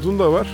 Odun da var.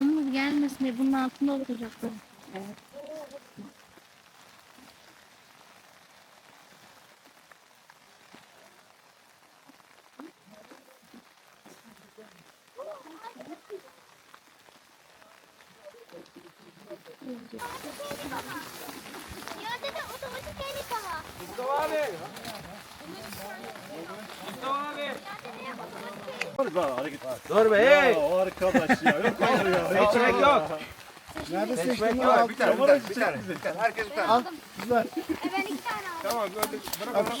Yalnız gelmesin diye bunun altında olacaklar. Ya arkadaş ya yok olur ya. Seçmek yok. Nerede yok. ya? Bir tane, bir tane, bir tane, bir tane. Herkes bir tane. E ben iki tane aldım. Tamam gördük. Bırak onu.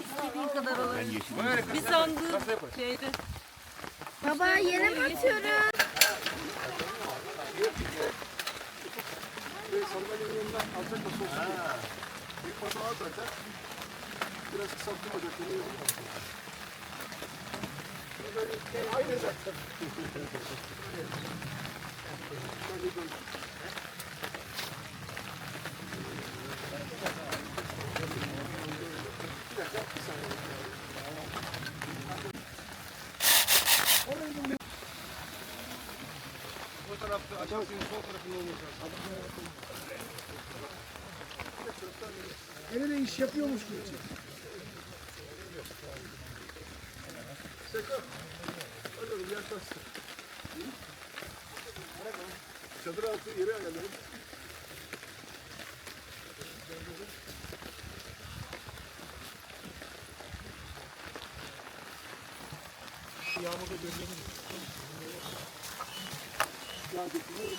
istediğin kadar alır. Bir sandığı şeyde. Baba yere mi atıyorum? Sandalyenin yanından alacak da sosu. Bir fotoğraf atacak. Biraz kısaltılacak. Aynı O tarafta aşağısının sol tarafında lazım. Ele de iş yapıyormuş gibi. altı yere ayarlarım. Yağmurda gönderin. Ya düşünüyorum.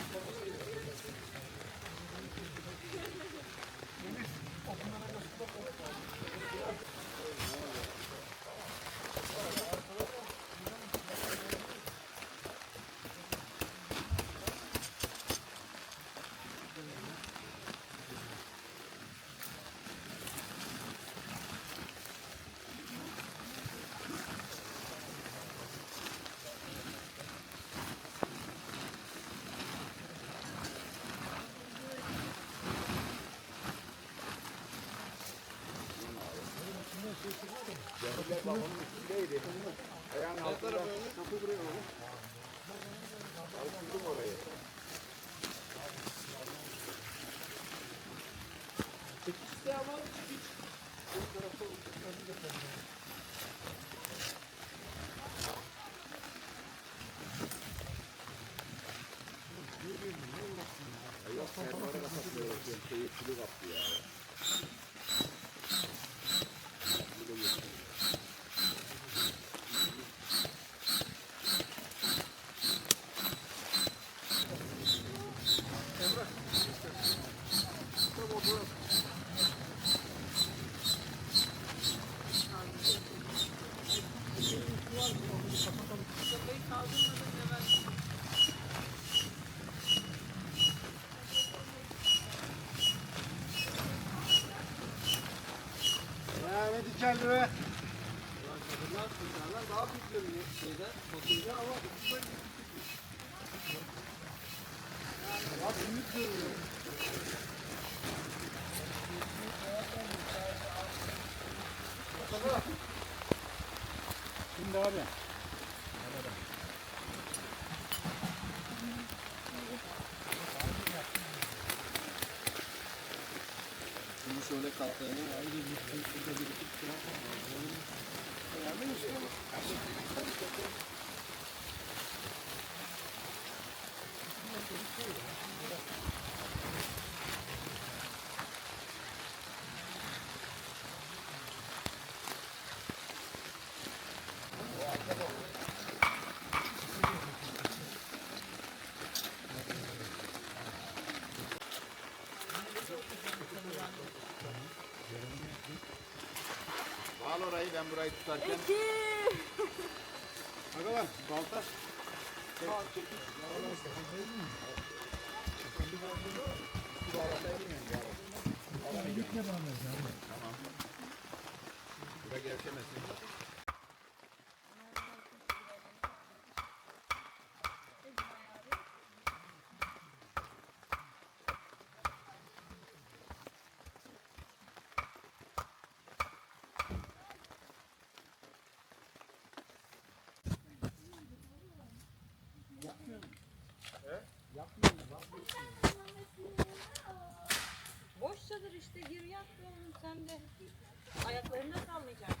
Güzel babamın üstündeydi. Ayağın altında kapı buraya oğlum. Alıştırdım orayı. Çekiş isteyen var ne Bunu şöyle ben burayı tutarken. Aga var balta. Bura gevşemesin. Boş çadır işte gir yat oğlum sen de. Ayaklarını da.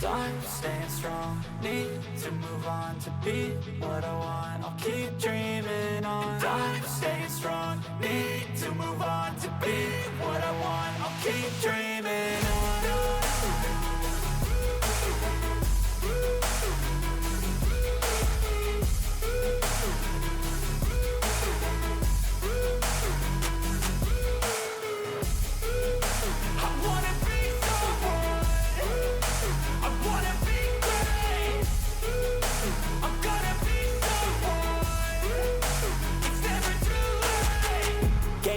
Time staying strong, need to move on to be what I want. I'll keep dreaming on. Time staying strong, need to move on to be what I want. I'll keep dreaming on.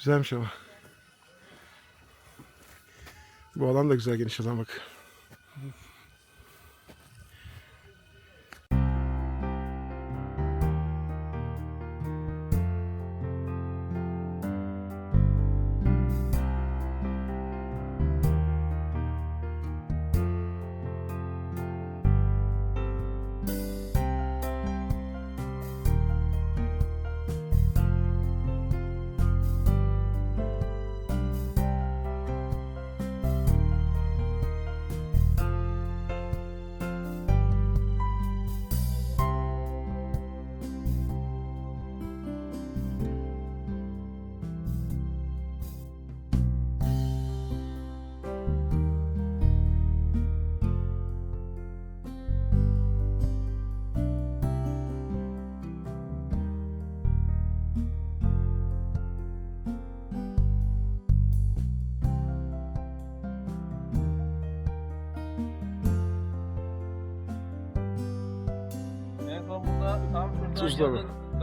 Güzelmiş ama. Bu alan da güzel geniş alan bak.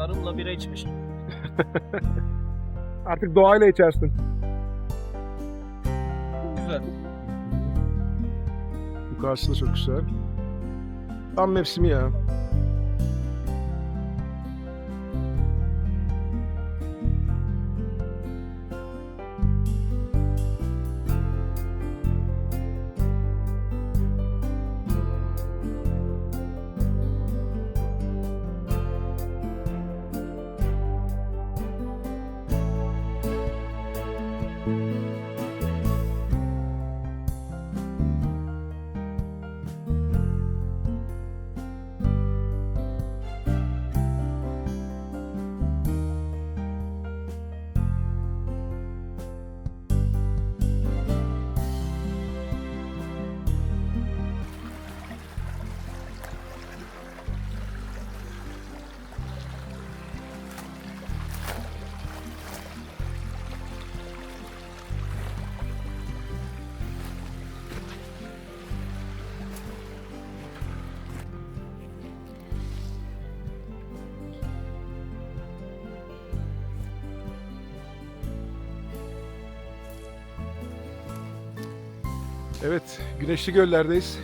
Yazın Karımla bira içmiş. Artık doğayla içersin. Güzel. Yukarısı da çok güzel. Tam mevsimi ya. Evet, güneşli göllerdeyiz.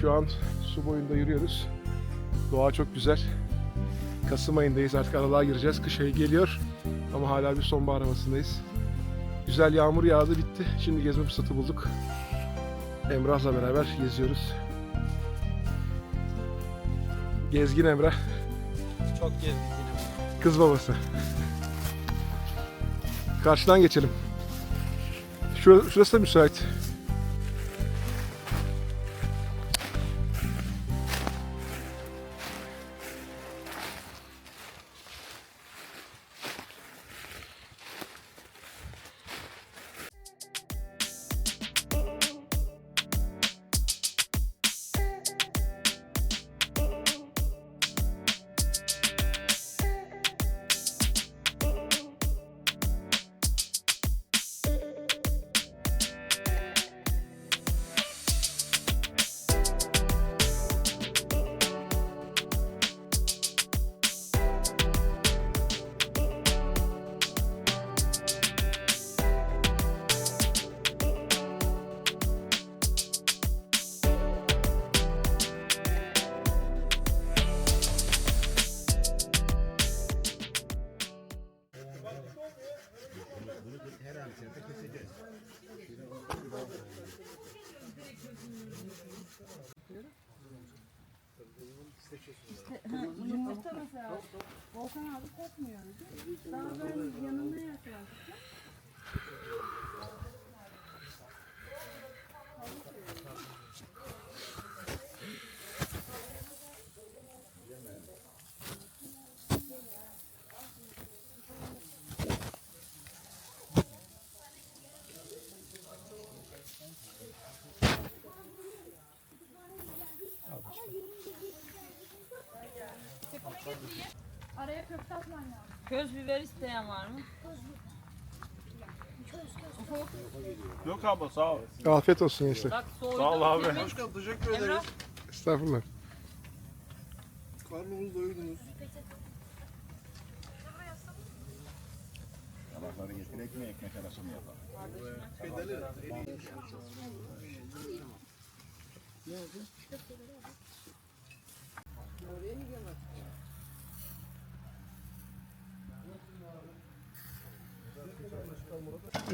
Şu an su boyunda yürüyoruz. Doğa çok güzel. Kasım ayındayız, artık aralığa gireceğiz. Kış ayı geliyor ama hala bir sonbahar havasındayız. Güzel yağmur yağdı, bitti. Şimdi gezme fırsatı bulduk. Emrah'la beraber geziyoruz. Gezgin Emrah, Çok gezdik yine. kız babası. Karşıdan geçelim. Şurası, şurası da müsait. Volkan abi kokmuyor. Daha böyle yanına yaklaştık. Köz biber isteyen var mı? Yok abla sağ ol. Afiyet olsun gençler. Bak soğudu. Sağ ol abi. Yemek- Başkanım teşekkür ederiz. Estağfurullah. Karnımızı doyurdunuz. Tabakları getirek mi ekmek arası mı yapalım?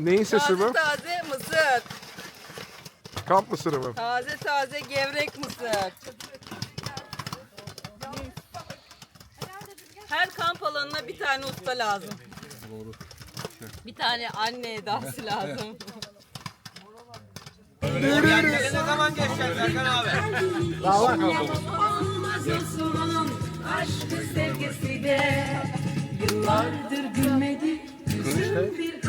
Neyin sesi bu? Taze mısır. Kamp mısırı mı? Taze taze gevrek mısır. Her kamp alanına bir tane usta lazım. Bir tane anne edası lazım. Ne zaman geçecek Serkan abi? Aşkı sevgisi de yıllardır gülmedi yüzüm bir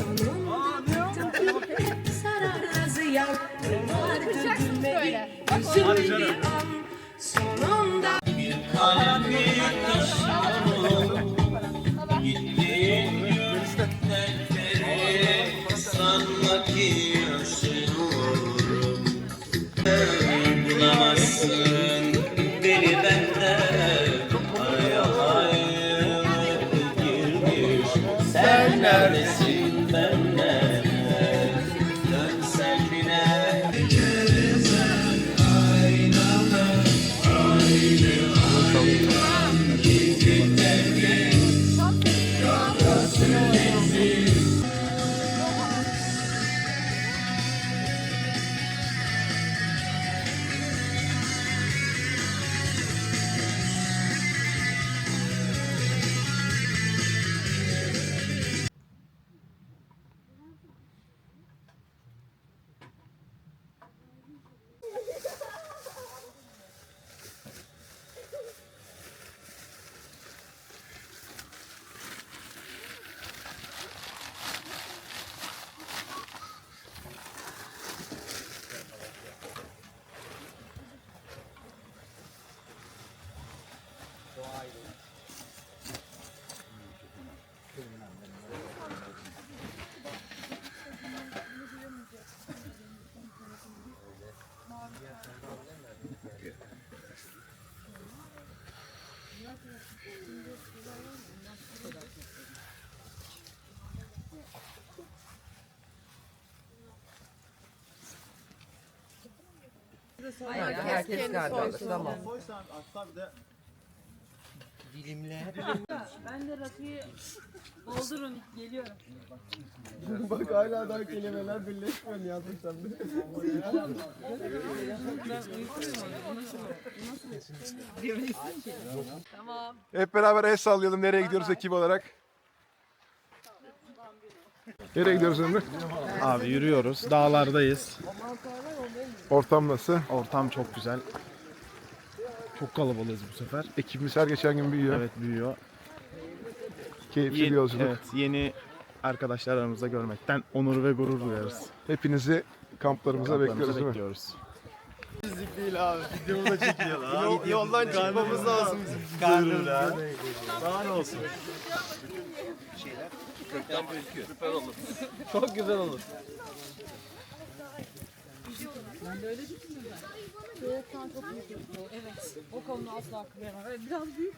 an sonunda sarar azıyan yıllardır gülmedi yüzüm Herkes kendi alır. Tamam. Ben de rakıyı doldurun geliyorum. Bak hala daha kelimeler birleşmiyor sen de. Tamam. Hep beraber el sallayalım. Nereye gidiyoruz ekip olarak? Nereye gidiyoruz Emre? Abi yürüyoruz. Dağlardayız. Ortam nasıl? Ortam çok güzel. Çok kalabalığız bu sefer. Ekibimiz her geçen gün büyüyor. Evet büyüyor. Keyifli Yeni- bir yolculuk. Evet yeni arkadaşlar aramızda görmekten onur ve gurur duyarız. Hepinizi kamplarımıza Kamplarımıza bekliyoruz değil mi? bekliyoruz. Yoldan çıkmamız lazım bizim. Karnımız Daha ne olsun? Çok güzel olur. Evet. O konuda asla kıyamam. Evet, biraz büyük.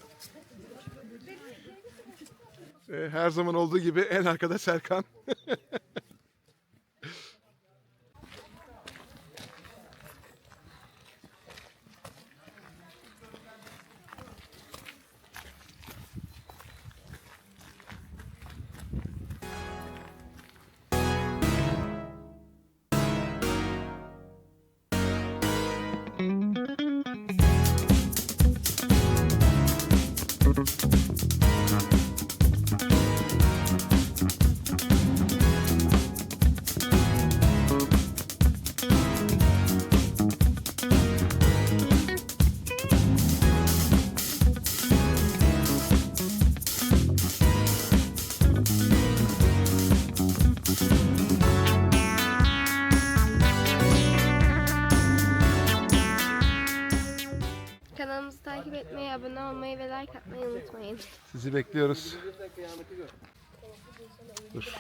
Her zaman olduğu gibi en arkada Serkan. etmeyi, abone olmayı ve like atmayı unutmayın. Sizi bekliyoruz. Dur.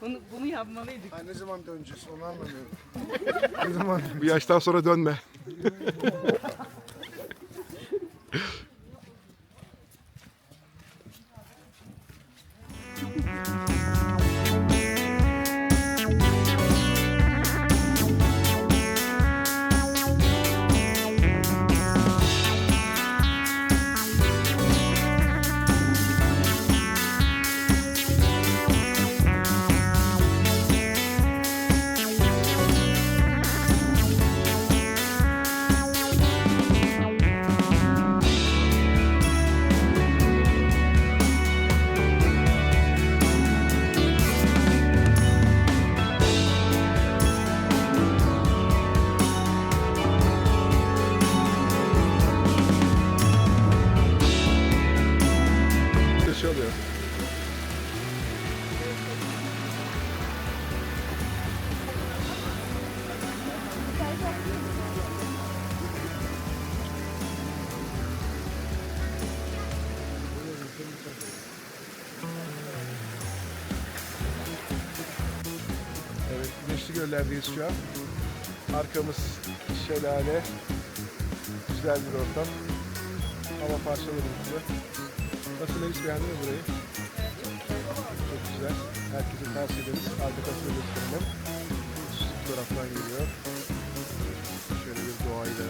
Bunu, bunu yapmalıydık. Ay ne zaman döneceğiz onu anlamıyorum. Bu yaştan sonra dönme. Göller'deyiz şu an. Arkamız şelale. Güzel bir ortam. Hava bulutlu. Nasıl Melis beğendin mi burayı? Çok güzel. Herkese tavsiye ederiz. Arka tarafını gösterelim. Bu taraftan geliyor. Şöyle bir doğayı da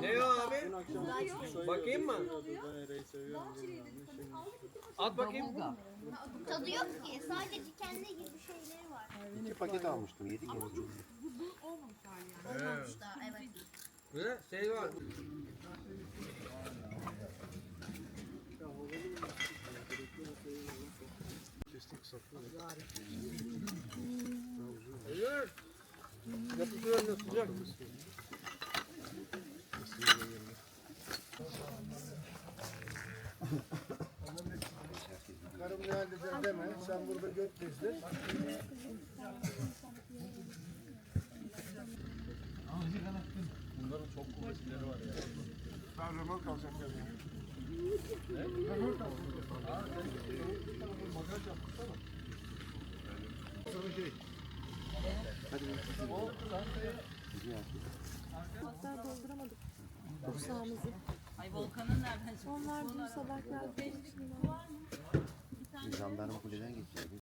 Ne o abi? Bakayım mı? At bakayım. Tadı yok ki. Sadece kendi gibi şeyleri var. İki paket almıştım. Yedik ya. Olmamış daha evet. Ne? Şey var. Hayır. Yapışıyor sıcak. Karım ne halledeceğim deme. Sen burada göt gezdir. Bunların çok kuvvetlileri var ya. Ben römork alacağım yani. Ay Volkan'ın nereden çıktı? Onlar dün sabah geldi. Jandarma kuleden geçiyor.